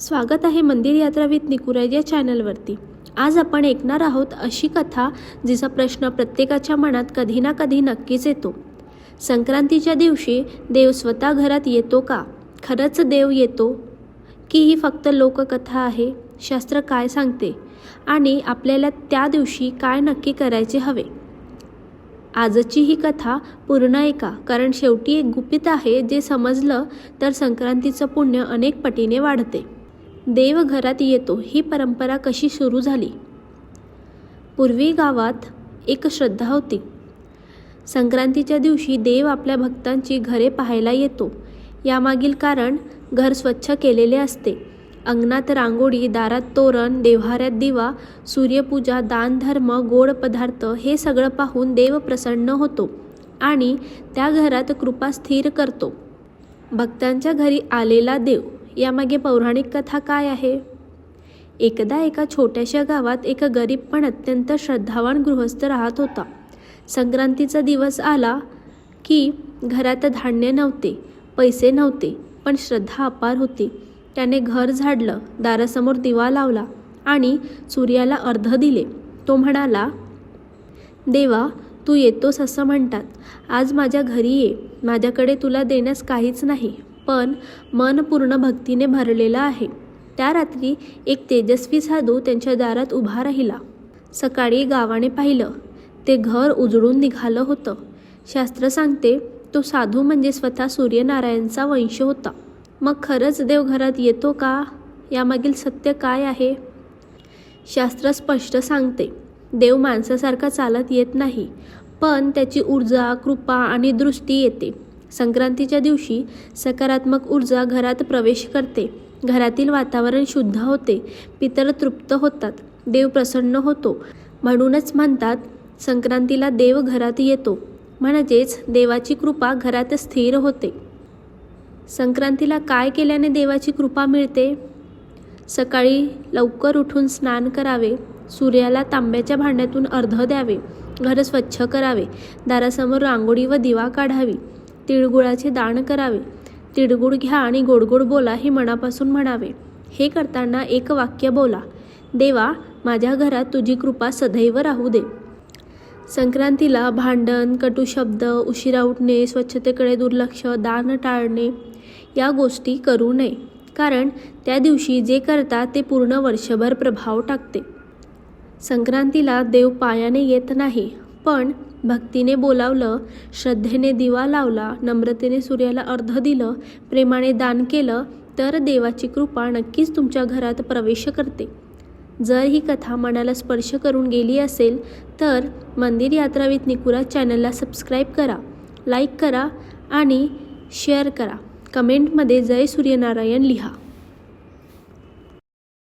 स्वागत आहे मंदिर यात्रा विथ निकुराज या चॅनलवरती. आज आपण ऐकणार आहोत अशी कथा जिचा प्रश्न प्रत्येकाच्या मनात कधी ना कधी नक्कीच येतो. संक्रांतीच्या दिवशी देव स्वतः घरात येतो का? खरंच देव येतो? की ही फक्त लोककथा आहे? शास्त्र काय सांगते? आणि आपल्याला त्या दिवशी काय नक्की करायचे हवे? आजची ही कथा पूर्ण ऐका कारण शेवटी एक गुपित आहे जे समजलं तर संक्रांतीचं पुण्य अनेक पटीने वाढते. देवघरात येतो ही परंपरा कशी सुरू झाली? पूर्वी गावात एक श्रद्धा होती. संक्रांतीच्या दिवशी देव आपल्या भक्तांची घरे पाहायला येतो. यामागील कारण घर स्वच्छ केलेले असते. अंगणात रांगोळी दारात तोरण देव्हाऱ्यात दिवा सूर्यपूजा दानधर्म गोड पदार्थ हे सगळं पाहून देव प्रसन्न होतो आणि त्या घरात कृपा स्थिर करतो. भक्तांच्या घरी आलेला देव यामागे पौराणिक कथा काय आहे? एकदा एका छोट्याशा गावात एक गरीब पण अत्यंत श्रद्धावान गृहस्थ राहत होता. संक्रांतीचा दिवस आला की घरात धान्य नव्हते पैसे नव्हते पण श्रद्धा अपार होती. त्याने घर झाडलं दारासमोर दिवा लावला आणि सूर्याला अर्ध दिले. तो म्हणाला देवा तू येतोस असं म्हणतात. आज माझ्या घरी ये. माझ्याकडे तुला देण्यास काहीच नाही. पण मन पूर्ण भक्तीने भरलेलं आहे. त्या रात्री एक तेजस्वी साधू त्यांच्या दारात उभा राहिला. सकाळी गावाने पाहिलं ते घर उजळून निघालं होतं. शास्त्र सांगते तो साधू म्हणजे स्वतः सूर्यनारायणचा वंश होता. मग खरंच देव घरात येतो का? यामागील सत्य काय आहे? शास्त्र स्पष्ट सांगते देव माणसासारखा चालत येत नाही पण त्याची ऊर्जा कृपा आणि दृष्टी येते. संक्रांतीच्या दिवशी सकारात्मक ऊर्जा घरात प्रवेश करते. घरातील वातावरण शुद्ध होते. पितर तृप्त होतात. देव प्रसन्न होतो. म्हणूनच म्हणतात संक्रांतीला देव घरात येतो. म्हणजेच देवाची कृपा घरात स्थिर होते. संक्रांतीला काय केल्याने देवाची कृपा मिळते? सकाळी लवकर उठून स्नान करावे. सूर्याला तांब्याच्या भांड्यातून अर्ध द्यावे. घर स्वच्छ करावे. दारासमोर रांगोळी व दिवा काढावी. तिळगुळाचे दान करावे. तिळगुळ घ्या आणि गोडगोड बोला हे मनापासून म्हणावे. हे करताना एक वाक्य बोला. देवा माझ्या घरात तुझी कृपा सदैव राहू दे. संक्रांतीला भांडण कटू शब्द उशिरा उठणे स्वच्छतेकडे दुर्लक्ष दान टाळणे या गोष्टी करू नये. कारण त्या दिवशी जे करतात ते पूर्ण वर्षभर प्रभाव टाकते. संक्रांतीला देव पायाने येत नाही. पण भक्तीने बोलावलं श्रद्धेने दिवा लावला नम्रतेने सूर्याला अर्ध दिलं प्रेमाने दान केलं तर देवाची कृपा नक्कीच तुमच्या घरात प्रवेश करते. जर ही कथा मनाला स्पर्श करून गेली असेल तर मंदिर यात्रा विथ निकुरा चॅनलला सबस्क्राईब करा लाईक करा आणि शेअर करा. कमेंटमध्ये जय सूर्यनारायण लिहा.